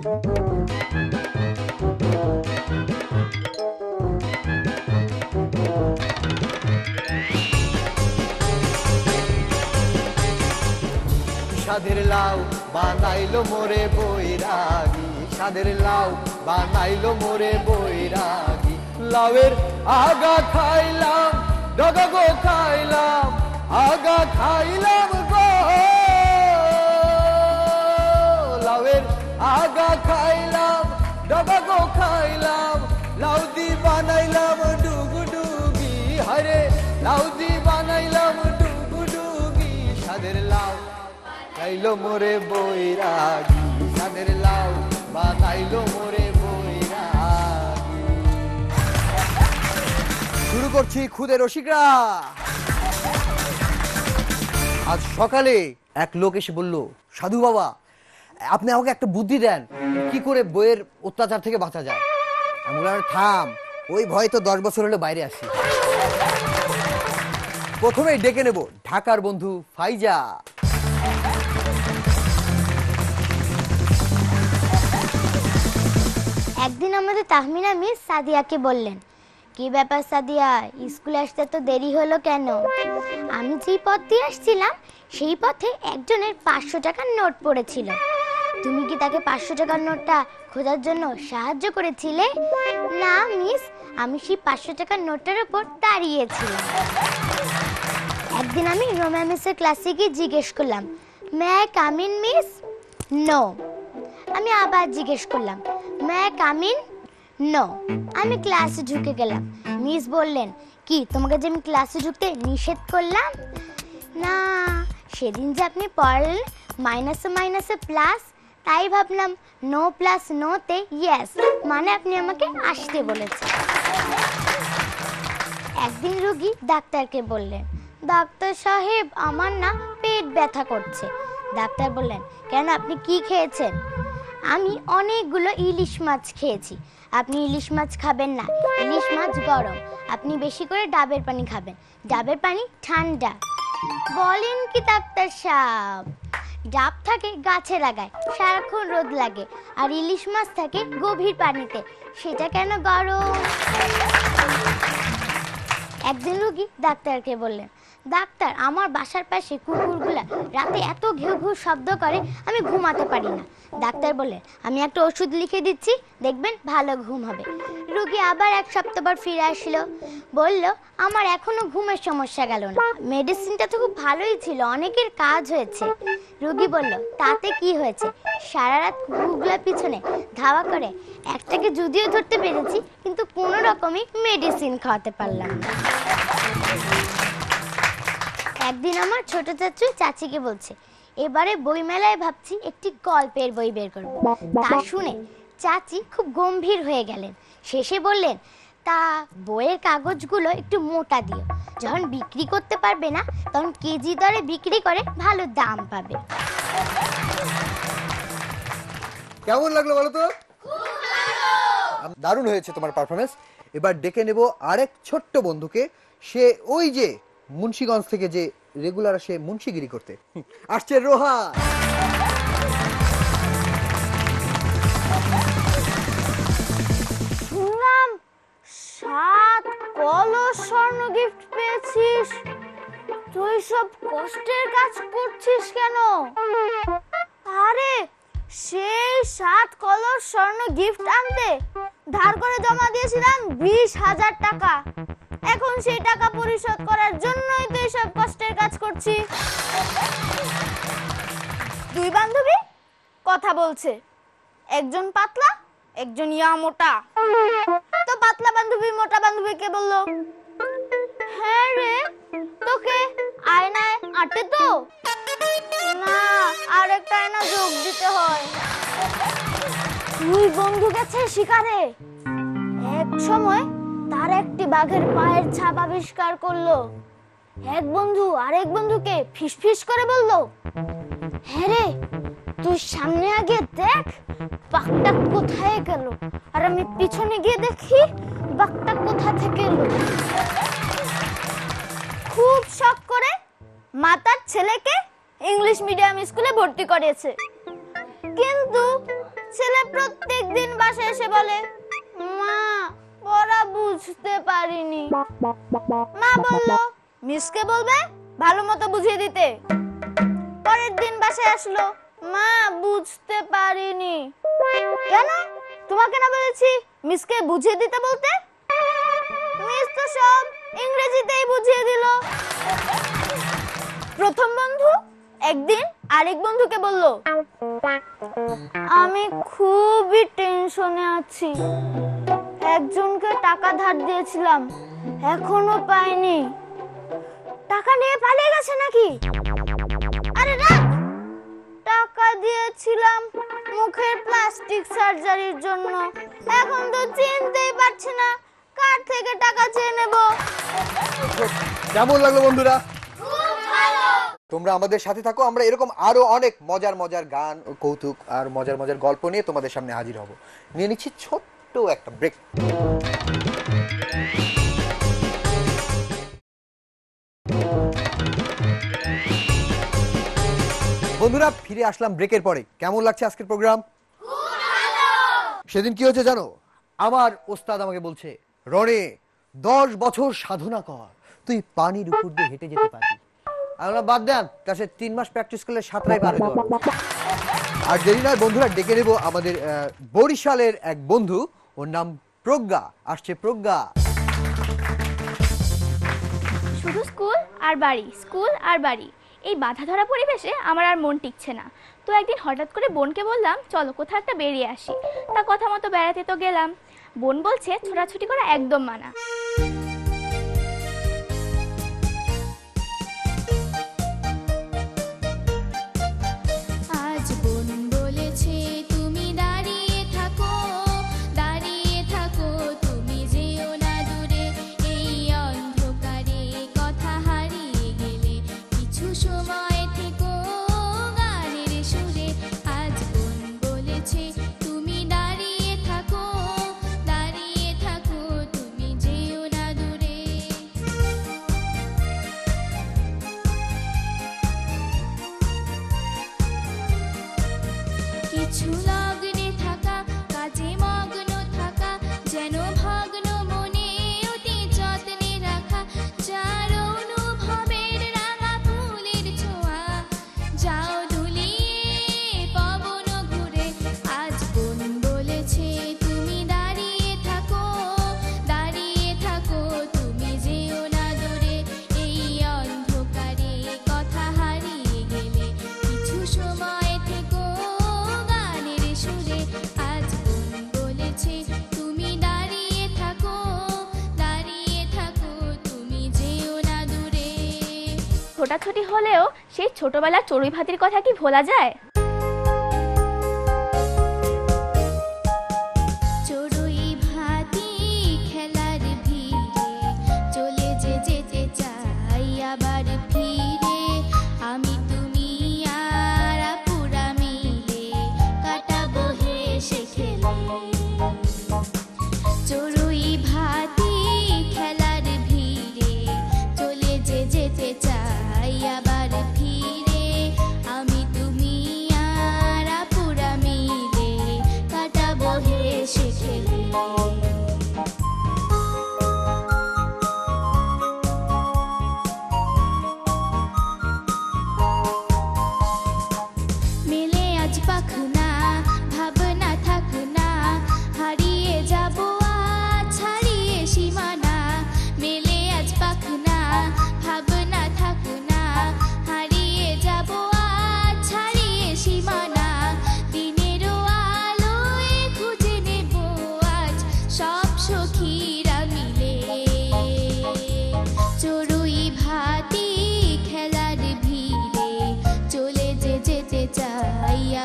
সাদের লাউ বানাইলো মোরে বৈরাগী। সাদের লাউ বানাইলো মোরে বৈরাগী। লাউয়ের আগা খাইলাম ডগা গো খাইলাম, আগা খাইলাম আগা খাইলাম ডগা গো খাইলাম লাউদি বানাইলাম ডুগু ডুগি হরে লাউদি বানাইলাম ডুগু ডুগি সাদের লাউ খাইলো মোরে বৈরাগী। সাদের লাউ বানাইলো মোরে বৈরাগী। শুরু করছি খুদে রসিকরা। আজ সকালে এক লোক এসে বলল, সাধু বাবা আপনি আমাকে একটা বুদ্ধি দেন, কি করে বইয়ের অত্যাচার থেকে বাঁচা যায়। আমি বললাম থাম, ওই ভয় তো দশ বছর হলে বাইরে আসি প্রথমেই ডেকে নেব ঢাকার বন্ধু ফাইজা। একদিন আমাদের তাহমিনা মিস সাদিয়াকে বললেন, কি ব্যাপার সাদিয়া, স্কুলে আসতে তো দেরি হলো কেন? আমি যেই পথ দিয়ে আসছিলাম, সেই পথে একজনের পাঁচশো টাকার নোট পড়েছিল। তুমি কি তাকে পাঁচশো টাকার নোটটা খোঁজার জন্য সাহায্য করেছিলে? না, মিস, আমি সেই পাঁচশো টাকার নোটটার উপর দাঁড়িয়েছিলাম। একদিন আমি রোমা মিসের ক্লাসে গিয়ে জিজ্ঞেস করলাম ম্যা কামিন মিস নো আমি আবার জিজ্ঞেস করলাম মে কামিন নো আমি ক্লাসে ঢুকে গেলাম। মিস বললেন, কি, তোমাকে যে আমি ক্লাসে ঢুকতে নিষেধ করলাম? না, সেদিন যে আপনি পড়লেন মাইনাসে মাইনাসে প্লাস তাই ভাবলাম নো প্লাস নোতে ইয়েস মানে আপনি আমাকে আসতে বলেছেন। একদিন রোগী ডাক্তারকে বললেন, ডাক্তার সাহেব, আমার না পেট ব্যথা করছে। ডাক্তার বললেন, কেন, আপনি কি খেয়েছেন? আমি অনেকগুলো ইলিশ মাছ খেয়েছি। আপনি ইলিশ মাছ খাবেন না, ইলিশ মাছ গরম। আপনি বেশি করে ডাবের পানি খাবেন, ডাবের পানি ঠান্ডা। বলেন কি, ডাক্তার সাহেব? ডাব থাকে, গাছে লাগায়। সারাক্ষণ রোদ লাগে। আর ইলিশ মাছ থাকে গভীর পানিতে। সেটা কেন গরম? একদিন রুগী ডাক্তারকে বললেন ডাক্তার, আমার বাসার পাশে কুকুরগুলা রাতে এত ঘেউ ঘেউ শব্দ করে, আমি ঘুমাতে পারি না। ডাক্তার বললেন আমি একটা ওষুধ লিখে দিচ্ছি, দেখবেন ভালো ঘুম হবে। রুগী আবার এক সপ্তাহ পর ফিরে আসলো। বলল, আমার এখনও ঘুমের সমস্যা গেল না। মেডিসিনটা তো খুব ভালোই ছিল, অনেকের কাজ হয়েছে। রুগী বলল, তাতে কি হয়েছে? সারা রাত কুকুরগুলা পিছনে ধাওয়া করে, একটাকে যদিও ধরতে পেরেছি, কিন্তু কোনো রকমই মেডিসিন খাওয়াতে পারলাম না। একদিন আমার ছোট চাচু চাচিকে বলছে, এবারে বইমেলায় ভাবছি একটি গল্পের বই বের করব। তা শুনে চাচি খুব গম্ভীর হয়ে গেলেন। শেষে বললেন, তা বইয়ের কাগজগুলো একটু মোটা দিও। যখন বিক্রি করতে পারবে না, তখন কেজি দরে বিক্রি করে ভালো দাম পাবে। কেমন লাগল বলো তো? দারুণ হয়েছে তোমার পারফরমেন্স এবার ডেকে নেব আরেক ছোট্ট বন্ধুকে। সে ওই যে মুন্সিগঞ্জ থেকে যে রেগুলার আসে মুন্সিগিরি করতে। আসছে রোহা! শুনলাম সাত কলস স্বর্ণ গিফট পেয়েছিস। তুই সব কষ্টের কাজ করছিস কেন? আরে, সেই সাত কলস স্বর্ণ গিফট আনতে ধার করে জমা দিয়েছিলাম বিশ হাজার টাকা। এখন সেই টাকা পরিশোধ করার জন্যই তো এসব কষ্টের কাজ করছি। দুই বান্ধবী কথা বলছে। একজন পাতলা, একজন ইয়া মোটা। তো পাতলা বান্ধবী, মোটা বান্ধবীকে বলল? হ্যাঁ রে, তোকে আয়নায় আটে তো। না, আর একটা আয়না যোগ দিতে হয়। দুই বন্ধু গেছে শিকারে। এক সময় তার একটি বাঘের পায়ের ছাপ আবিষ্কার করল। এক বন্ধু আরেক বন্ধুকে ফিসফিস করে বলল হ্যাঁ রে, তুই সামনে আগে দেখ বাঘটা কোথায় গেল, আর আমি পিছনে গিয়ে দেখি বাঘটা কোথা থেকে এলো। খুব শখ করে মাতার ছেলেকে ইংলিশ মিডিয়াম স্কুলে ভর্তি করেছে কিন্তু ছেলে প্রত্যেক দিন বাসায় এসে বলে পড়া বুঝতে পারিনি। মা বলল, মিসকে বলবে ভালো মতো বুঝিয়ে দিতে। পরের দিন বাসায় আসলো। মা বুঝতে পারিনি। কেন? তোমাকে না বলেছি মিসকে বুঝিয়ে দিতে বলতে? মিস তো সব ইংরেজিতেই বুঝিয়ে দিল। প্রথম বন্ধু একদিন আরেক বন্ধুকে বলল, আমি খুবই টেনশনে আছি। একজনকে টাকা ধার দিয়েছিলাম। এখনও পাইনি। টাকা নিয়ে পালিয়ে গেছে নাকি? আরে রাখ! টাকা দিয়েছিলাম মুখের প্লাস্টিক সার্জারির জন্য। এখন তো চিনতেই পারছি না কার থেকে টাকা চেয়ে নেব। কেমন লাগল বন্ধুরা? তোমরা আমাদের সাথে থাকো আমরা এরকম আরও অনেক মজার মজার গান কৌতুক আর মজার মজার গল্প নিয়ে তোমাদের সামনে হাজির হব। নিয়ে নিচ্ছি ছোট্ট একটা ব্রেক বন্ধুরা, ফিরে আসলাম ব্রেকের পরে। কেমন লাগছে আজকের প্রোগ্রাম সেদিন কি হয়েছে জানো? আমার ওস্তাদ আমাকে বলছে, রনে, দশ বছর সাধনা কর। তুই পানির উপর দিয়ে হেঁটে যেতে পারবি। আমরা বাদ দেন কাছে তিন মাস প্র্যাকটিস করলে সাঁতরাই পারে আর দেরি নয়, বন্ধুরা, ডেকে নেব আমাদের বরিশালের এক বন্ধু। ওর নাম প্রজ্ঞা, আসছে প্রজ্ঞা। শুধু স্কুল আর বাড়ি, স্কুল আর বাড়ি। এই বাধা ধরা পরিবেশে আমার আর মন টিকছে না। তো একদিন হঠাৎ করে বোনকে বললাম, চলো, কোথাও একটা বেরিয়ে আসি। তা কথা মতো বেড়াতে তো গেলাম। বোন বলছে, ছোটাছুটি করা একদম মানা। কিছু লগ্নে ছোটাছুটি হলেও সেই ছোটবেলার চড়ুই ভাতির কথা কি ভোলা যায়?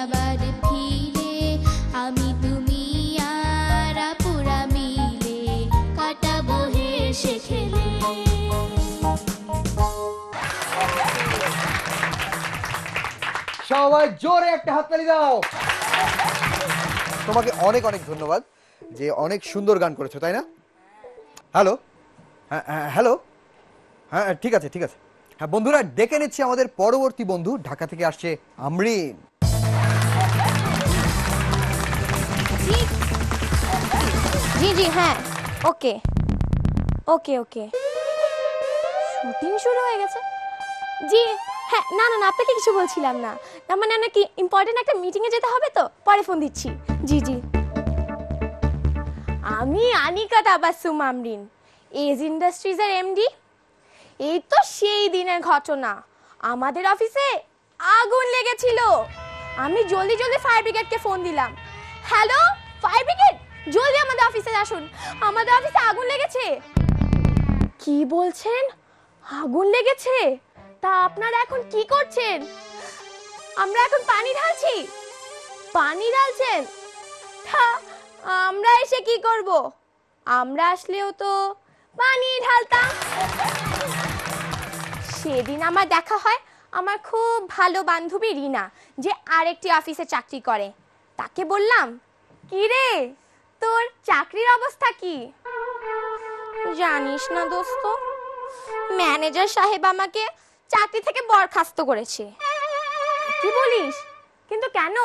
আবার ফিরে আমি তুমি আর আপুরা মিলে কাটাবো হেসে খেলে। সবাই জোরে একটা হাততালি দাও। তোমাকে অনেক অনেক ধন্যবাদ যে অনেক সুন্দর গান করেছ তাই না? হ্যালো হ্যাঁ হ্যাঁ, হ্যালো হ্যাঁ ঠিক আছে ঠিক আছে। হ্যাঁ বন্ধুরা ডেকে নিচ্ছি আমাদের পরবর্তী বন্ধু। ঢাকা থেকে আসছে আমরিন। জি জি হ্যাঁ। ওকে। ওকে ওকে। শুটিং শুরু হয়ে গেছে? জি হ্যাঁ না না না, আপনাকে কিছু বলছিলাম না। না মানে নাকি ইম্পর্টেন্ট একটা মিটিংয়ে যেতে হবে তো? পরে ফোন দিচ্ছি। জি জি। আমি আনিকা তাবাসুম আমরিন এজ ইন্ডাস্ট্রিজের এমডি এই তো সেই দিনের ঘটনা। আমাদের অফিসে আগুন লেগেছিল। আমি জলদি জলদি ফায়ার ব্রিগেডকে ফোন দিলাম। হ্যালো ফায়ার ব্রিগেড জলদি আমাদের অফিসে আসুন। আমাদের অফিসে আগুন লেগেছে। কি বলছেন? আগুন লেগেছে? তা আপনারা এখন কি করছেন? আমরা এখন পানি ঢালছি। পানি ঢালছেন? আমরা এসে কি করব? আমরা আসলেও তো পানি ঢালতাম। সেদিন আমার দেখা হয় আমার খুব ভালো বান্ধবী রিনা, যে আরেকটি অফিসে চাকরি করে। তাকে বললাম, কি রে? তোর চাকরির অবস্থা কি? জানিস না দোস্ত, ম্যানেজার সাহেব আমাকে চাকরি থেকে বরখাস্ত করেছে। কি বলিস? কিন্তু কেন?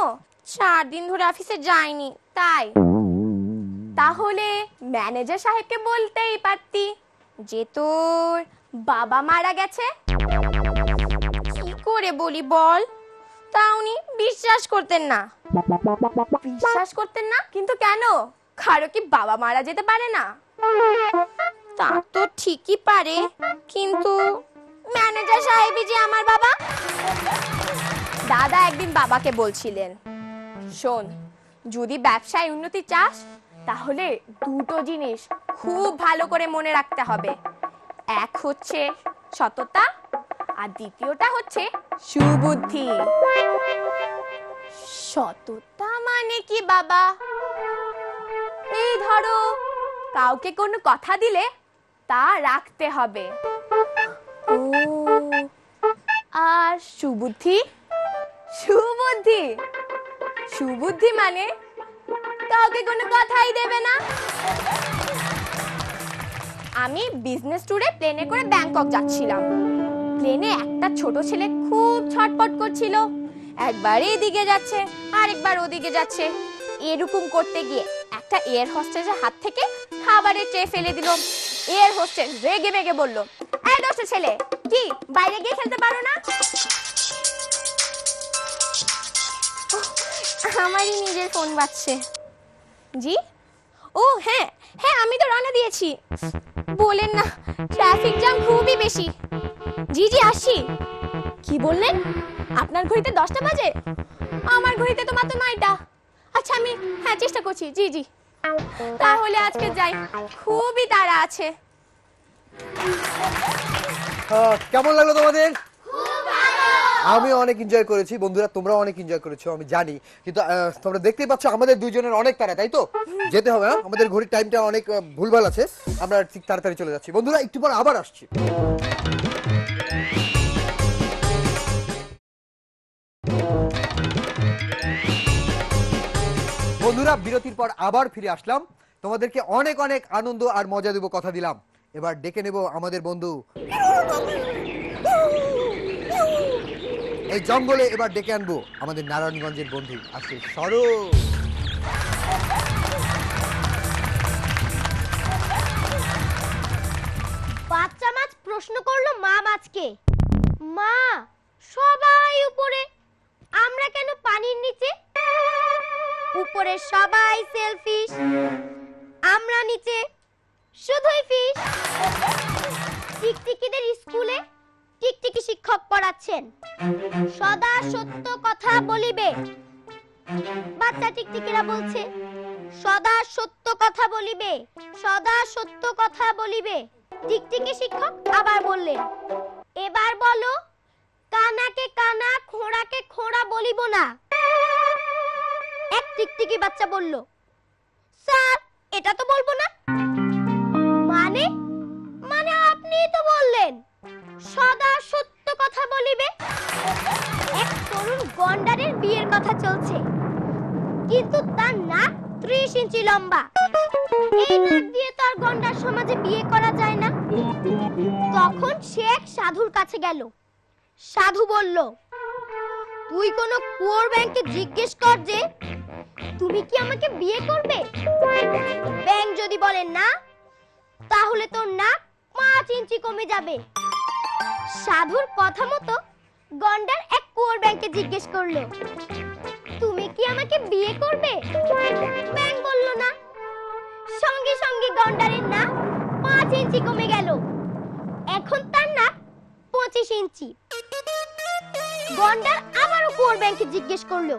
চার দিন ধরে অফিসে যাইনি তাই। তাহলে ম্যানেজার সাহেবকে বলতেই পারতি যে তোর বাবা মারা গেছে? কি করে বলি বল? তা উনি বিশ্বাস করতেন না। বিশ্বাস করতেন না? কিন্তু কেন? কারও কি বাবা মারা যেতে পারে না? তা তো ঠিকই পারে, কিন্তু ম্যানেজার সাহেবই যে আমার বাবা? দাদা একদিন বাবাকে বলছিলেন, শোন, যদি ব্যবসায় উন্নতি চাস, তাহলে দুটো জিনিস খুব ভালো করে মনে রাখতে হবে। এক হচ্ছে সততা, আর দ্বিতীয়টা হচ্ছে সুবুদ্ধি। সততা মানে কি বাবা? এই ধরো, কাউকে কোনো কথা দিলে তা রাখতে হবে। ও, আর সুবুদ্ধি? সুবুদ্ধি? সুবুদ্ধি মানে কাউকে কোনো কথাই দেবে না। আমি বিজনেস ট্যুরে প্লেনে করে ব্যাংকক যাচ্ছিলাম। প্লেনে একটা ছোট ছেলে খুব ছটপট করছিল। একবার এদিকে যাচ্ছে, আরেকবার ওদিকে যাচ্ছে। এরকম করতে গিয়ে একটা এয়ার হোস্টেসের হাত থেকে খাবারের ট্রে ফেলে দিল। এয়ার হোস্টেস রেগে মেগে বলল, এই দোস্ত ছেলে, কি, বাইরে গিয়ে খেলতে পারো না? আমারই নিজের ফোন বাজছে। জি? ও হ্যাঁ হ্যাঁ আমি তো রওনা দিয়েছি। বলেন না ট্রাফিক জ্যাম খুবই বেশি। জি জি আসি কি বললেন? আপনার ঘড়িতে দশটা বাজে? আমার ঘড়িতে তো মাত্র নয়টা। আচ্ছা আমি হ্যাঁ চেষ্টা করছি। জি জি। তাহলে আজকে যাই। খুবই তাড়া আছে। কেমন লাগল তোমাদের? আমি অনেক এনজয় করেছি। বন্ধুরা তোমরা অনেক এনজয় করেছ আমি জানি। কিন্তু তোমরা দেখতেই পাচ্ছ আমাদের দুইজনের অনেক তারা তাই তো? যেতে হবে হ্যাঁ? আমাদের ঘড়ির টাইমটা অনেক ভুলভাল আছে। আমরা ঠিক তাড়াতাড়ি চলে যাচ্ছি। বন্ধুরা একটু পর আবার আসছি। বন্ধুরা, বিরতির পর আবার ফিরে আসলাম। তোমাদেরকে অনেক অনেক আনন্দ আর মজা দেবো কথা দিলাম। এবার ডেকে নেব আমাদের বন্ধু। এই জঙ্গলে এবার ডেকে আনব আমাদের নারায়ণগঞ্জের বন্ধু আসে সরো বাচ্চা মাছ প্রশ্ন করল মা মাছকে। মা, সবাই উপরে। আমরা কেন পানির নিচে? উপরে সবাই সেলফিশ আমরা নিচে শুধুই ফিশ টিকটিকিদের স্কুলে টিকটিকি শিক্ষক পড়াচ্ছেন। সদা সত্য কথা বলিবে। বাচ্চা টিকটিকিরা বলছে, সদা সত্য কথা বলিবে, সদা সত্য কথা বলিবে। টিকটিকি শিক্ষক আবার বললেন, এবার বলো, কানাকে কানা, খোঁড়াকে খোঁড়া বলিব না। এক টিকটিকি বাচ্চা বলল, স্যার, এটা তো বলব না। মানে? মানে আপনিই তো বললেন, সদা সত্য কথা বলিবে? এক তরুণ গন্ডারের বিয়ের কথা চলছে, কিন্তু তার নাক ত্রিশ ইঞ্চি লম্বা। এই নাক দিয়ে তো আর গন্ডার সমাজে বিয়ে করা যায় না। তখন সে এক সাধুর কাছে গেল। সাধু বলল, তুই কোনো কুয়োর ব্যাংকে জিজ্ঞেস কর যে তুমি কি আমাকে বিয়ে করবে? ব্যাং যদি বলে না, তাহলে তোর নাক পাঁচ ইঞ্চি কমে যাবে। সাধুর কথা মতো গন্ডার এক কুয়োর ব্যাংকে জিজ্ঞেস করল, তুমি কি আমাকে বিয়ে করবে? ব্যাং বলল না। সঙ্গে সঙ্গে গন্ডারের নাক পাঁচ ইঞ্চি কমে গেল। এখন তার নাক পঁচিশ ইঞ্চি। গন্ডার আবারও কুয়োর ব্যাংকে জিজ্ঞেস করল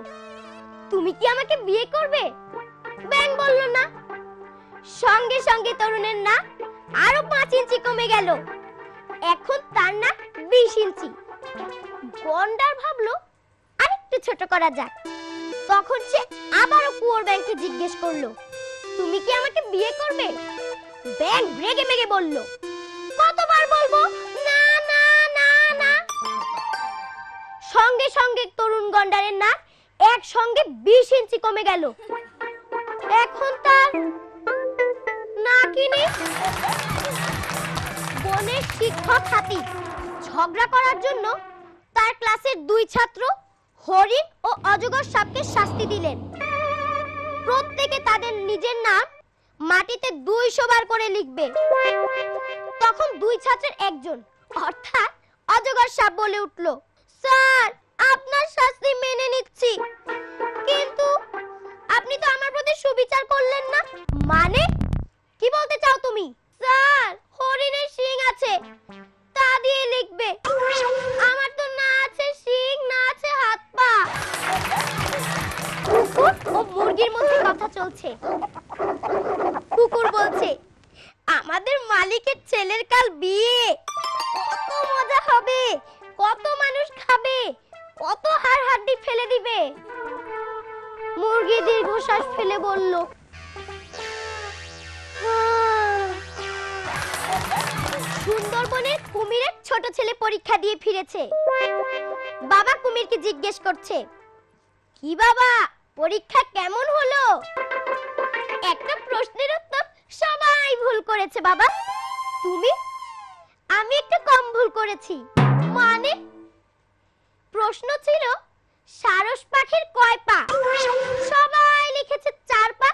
তুমি কি আমাকে বিয়ে করবে? ব্যাং বলল না। সঙ্গে সঙ্গে তরুণের না আরও পাঁচ ইঞ্চি কমে গেল। এখন তার নাক বিশ ইঞ্চি। গন্ডার ভাবলো, আরেকটু ছোট করা যাক। তখন সে আবারও কুয়োর ব্যাংকে জিজ্ঞেস করল, তুমি কি আমাকে বিয়ে করবে? ব্যাং রেগে মেগে বলল, কতবার বলব? না না না না। সঙ্গে সঙ্গে তরুণ গন্ডারের নাক একসঙ্গে বিশ ইঞ্চি কমে গেল। এখন তার বনের শিক্ষক হাতি ঝগড়া করার জন্য তার ক্লাসের দুই ছাত্র হরিণ ও অজগর সাপকে শাস্তি দিলেন। প্রত্যেকে তাদের নিজের নাম মাটিতে দুইশো বার করে লিখবে। তখন দুই ছাত্রের একজন, অর্থাৎ অজগর সাপ বলে উঠল, স্যার আপনার শাস্তি মেনে নিচ্ছি। কিন্তু আপনি তো আমার প্রতি সুবিচার করলেন না। মানে? কি বলতে চাও তুমি? স্যার, হরিণের শিং আছে। তা দিয়ে লিখবে। আমার তো না আছে শিং, না আছে হাত পা। কুকুর ও মুরগির মধ্যে কথা চলছে। কুকুর বলছে, আমাদের মালিকের ছেলের কাল বিয়ে। কত মজা হবে, কত মানুষ খাবে। কত হাড় হাড্ডি ফেলে দিবে? মুরগি দীর্ঘশ্বাস ফেলে বলল সুন্দরবনের কুমিরের ছোট ছেলে পরীক্ষা দিয়ে ফিরেছে। বাবা কুমিরকে জিজ্ঞেস করছে, কি বাবা, পরীক্ষা কেমন হলো? একটা প্রশ্নের উত্তর সবাই ভুল করেছে বাবা। তুমি? আমি একটু কম ভুল করেছি। মানে প্রশ্ন ছিল সারস পাখির কয় পা? সবাই লিখেছে চার পা।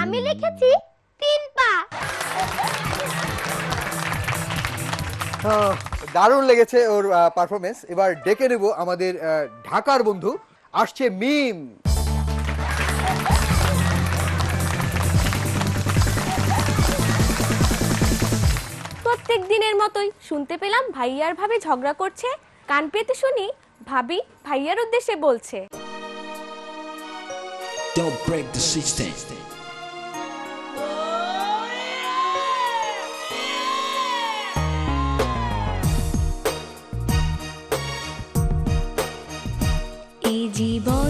আমি লিখেছি তিন পা। দারুণ লেগেছে ওর পারফরমেন্স এবার ডেকে নেব আমাদের ঢাকার বন্ধু আসছে মিম। প্রত্যেক দিনের মতোই শুনতে পেলাম ভাইয়ার ভাবে ঝগড়া করছে। কান পেতে শুনি ভাবি ভাইয়ার উদ্দেশ্যে বলছে Don't break the system. এ জীবন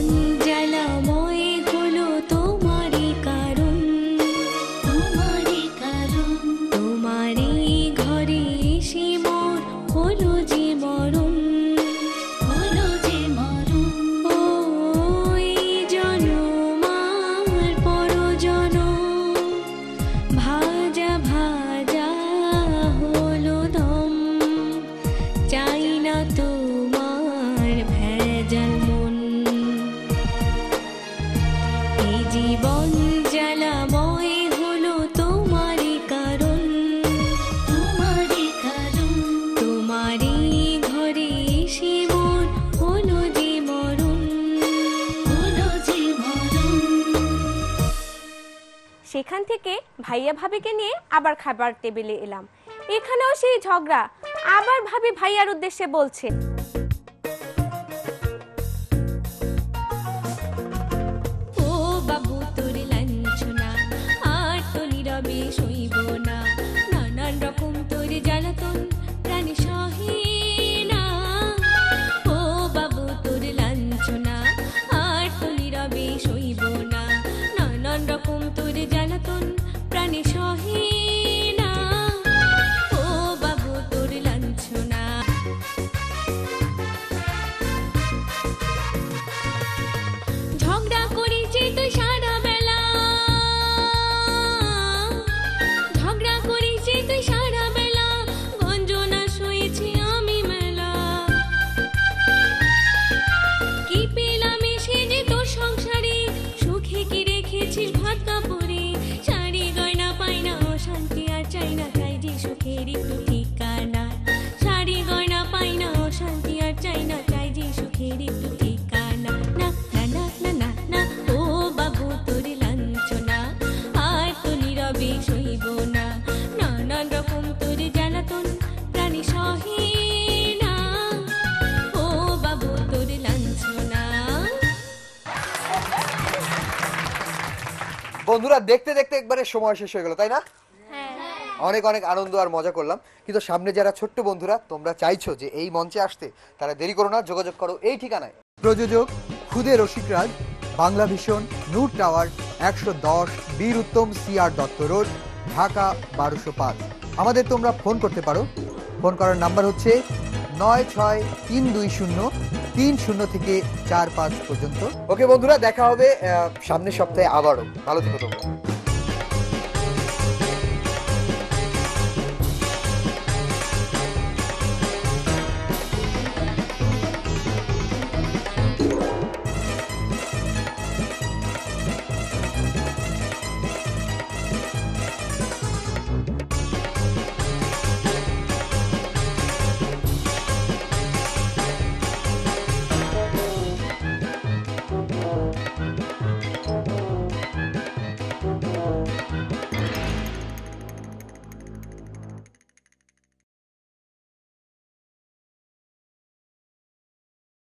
সেখান থেকে ভাইয়া ভাবিকে নিয়ে আবার খাবার টেবিলে এলাম। এখানেও সেই ঝগড়া। আবার ভাবি ভাইয়ার উদ্দেশ্যে বলছে বন্ধুরা দেখতে দেখতে একবারে সময় শেষ হয়ে গেল তাই না? অনেক অনেক আনন্দ আর মজা করলাম। কিন্তু সামনে যারা ছোট্ট বন্ধুরা তোমরা চাইছো যে এই মঞ্চে আসতে তারা দেরি করো না যোগাযোগ করো এই ঠিকানায়। প্রযোজক খুদে রসিকরাজ বাংলা ভীষণ নূর টাওয়ার একশো দশ বীর উত্তম সিআর দত্ত রোড ঢাকা বারোশো পাঁচ। আমাদের তোমরা ফোন করতে পারো। ফোন করার নাম্বার হচ্ছে নয় ছয় তিন দুই শূন্য তিন শূন্য থেকে চার পাঁচ পর্যন্ত। ওকে বন্ধুরা, দেখা হবে সামনের সপ্তাহে আবারও। ভালো থেকো তোমরা।